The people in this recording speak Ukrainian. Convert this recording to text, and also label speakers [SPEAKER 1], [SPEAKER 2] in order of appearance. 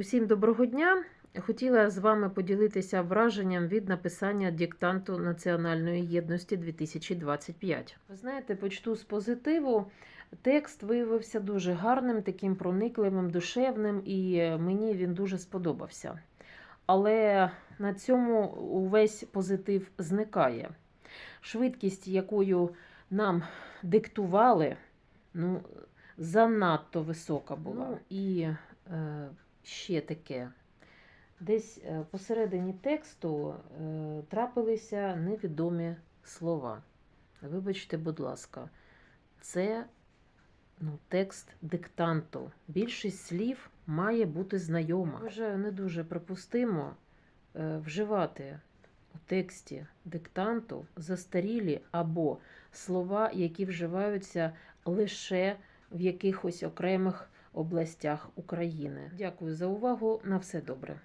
[SPEAKER 1] Усім доброго дня! Хотіла з вами поділитися враженням від написання диктанту Національної єдності 2025. Ви знаєте, почну з позитиву. Текст виявився дуже гарним, таким проникливим, душевним, і мені він дуже сподобався. Але на цьому увесь позитив зникає. Швидкість, якою нам диктували, ну, занадто висока була. Ну, і е, ще таке. Десь е, посередині тексту е, трапилися невідомі слова. Вибачте, будь ласка, це ну, текст диктанту. Більшість слів має бути знайома. Вважаю, не дуже припустимо е, вживати у тексті диктанту застарілі або слова, які вживаються лише в якихось окремих областях України. Дякую за увагу. На все добре.